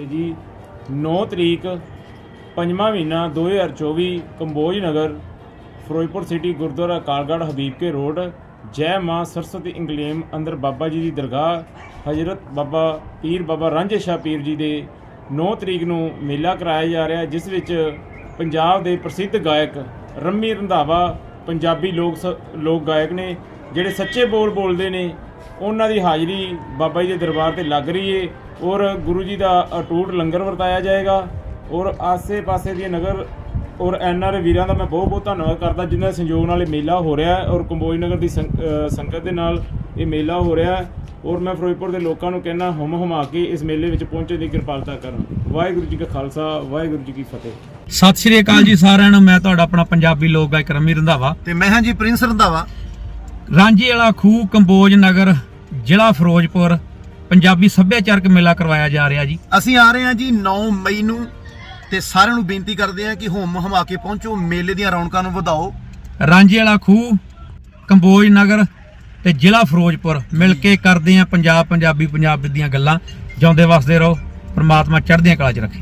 ਤੇ ਜੀ 9 ਤਰੀਕ, ਪੰਜਵਾਂ ਮਹੀਨਾ 2024 ਕੰਬੋਜ ਨਗਰ, ਫਿਰੋਜ਼ਪੁਰ ਸਿਟੀ ਗੁਰਦੁਆਰਾ ਕਾਲਗੜ੍ਹ ਹਬੀਬ ਕੇ ਰੋਡ, ਜੈ ਮਾਂ ਸਰਸਵਤੀ ਇੰਗਲੇਮ ਅੰਦਰ ਬਾਬਾ ਜੀ ਦੀ ਦਰਗਾਹ, ਹਜ਼ਰਤ ਬਾਬਾ ਪੀਰ ਬਾਬਾ ਰਾਂਝੇ ਸ਼ਾਹ ਪੀਰ ਜੀ ਦੇ 9 ਤਰੀਕ ਨੂੰ ਮੇਲਾ ਕਰਾਇਆ ਜਾ ਰਿਹਾ, ਜਿਸ ਵਿੱਚ ਪੰਜਾਬ ਦੇ ਪ੍ਰਸਿੱਧ ਗਾਇਕ ਰੰਮੀ ਰੰਧਾਵਾ, ਪੰਜਾਬੀ ਲੋਕ ਸ- ਲੋਕ ਗਾਇਕ ਨੇ, ਜਿਹੜੇ ਸੱਚੇ ਬੋਲ ਬੋਲਦੇ ਨੇ ਉਹਨਾਂ ਦੀ ਹਾਜ਼ਰੀ ਬਾਬਾ ਜੀ ਦੇ ਦਰਬਾਰ ਤੇ ਲੱਗ ਰਹੀ ਏ ਔਰ ਗੁਰੂ ਜੀ ਦਾ ਅਟੂਟ ਲੰਗਰ ਵਰਤਾਇਆ ਜਾਏਗਾ ਔਰ ਆਸੇ-ਪਾਸੇ ਦੀਆਂ ਨਗਰ ਔਰ ਐਨਆਰ ਵੀਰਾਂ ਦਾ ਮੈਂ ਬਹੁਤ ਬਹੁਤ ਧੰਨਵਾਦ ਕਰਦਾ ਜਿਨ੍ਹਾਂ ਦੇ ਸੰਯੋਗ ਨਾਲ ਇਹ ਮੇਲਾ ਹੋ ਰਿਹਾ ਹੈ ਔਰ ਕੰਬੋਜ ਨਗਰ ਦੀ ਸੰਗਤ ਦੇ ਨਾਲ ਇਹ ਮੇਲਾ ਹੋ ਰਿਹਾ ਹੈ ਔਰ ਮੈਂ ਫਿਰੋਜ਼ਪੁਰ ਦੇ ਲੋਕਾਂ ਨੂੰ ਕਹਿਣਾ ਹੁਮ ਹੁਮਾ ਕੇ ਇਸ ਮੇਲੇ ਵਿੱਚ ਪਹੁੰਚਣ ਦੀ ਕਿਰਪਾਲਤਾ ਕਰਨ। ਵਾਹਿਗੁਰੂ ਜੀ ਕਾ ਖਾਲਸਾ ਵਾਹਿਗੁਰੂ ਜੀ ਕੀ ਫਤਿਹ। ਸਤਿ ਸ਼੍ਰੀ ਅਕਾਲ ਜੀ ਸਾਰਿਆਂ ਨੂੰ। ਮੈਂ ਤੁਹਾਡਾ ਆਪਣਾ ਪੰਜਾਬੀ ਲੋਕ ਗਾਇਕ ਰਮੀ ਰੰਧਾਵਾ। ਤੇ ਮੈਂ ਹਾਂ ਜੀ ਪ੍ਰਿੰਸ ਰੰਧਾਵਾ। ਰਾਂਝੇ ਵਾਲਾ ਖੂਹ ਕੰਬੋਜ ਨਗਰ ਜ਼ਿਲ੍ਹਾ ਫਿਰੋਜ਼ਪੁਰ ਪੰਜਾਬੀ ਸੱਭਿਆਚਾਰਕ ਮੇਲਾ ਕਰਵਾਇਆ ਜਾ ਰਿਹਾ ਜੀ। ਅਸੀਂ ਆ ਰਹੇ ਹਾਂ ਜੀ 9 ਮਈ ਨੂੰ ਤੇ ਸਾਰਿਆਂ ਨੂੰ ਬੇਨਤੀ ਕਰਦੇ ਹਾਂ ਕਿ ਹੋਮ ਹਮਾ ਕੇ ਪਹੁੰਚੋ ਮੇਲੇ ਦੀਆਂ ਰੌਣਕਾਂ ਨੂੰ ਵਧਾਓ। ਰਾਂਝੇ ਵਾਲਾ ਖੂਹ ਕੰਬੋਜ ਨਗਰ ਤੇ ਜ਼ਿਲ੍ਹਾ ਫਿਰੋਜ਼ਪੁਰ ਮਿਲ ਕੇ ਕਰਦੇ ਆ ਪੰਜਾਬ ਪੰਜਾਬੀ ਪੰਜਾਬ ਦੀਆਂ ਗੱਲਾਂ। ਜਿਉਂਦੇ ਵਸਦੇ ਰਹੋ ਪ੍ਰਮਾਤਮਾ ਚੜ੍ਹਦੀਆਂ ਕਲਾ 'ਚ ਰੱਖੇ।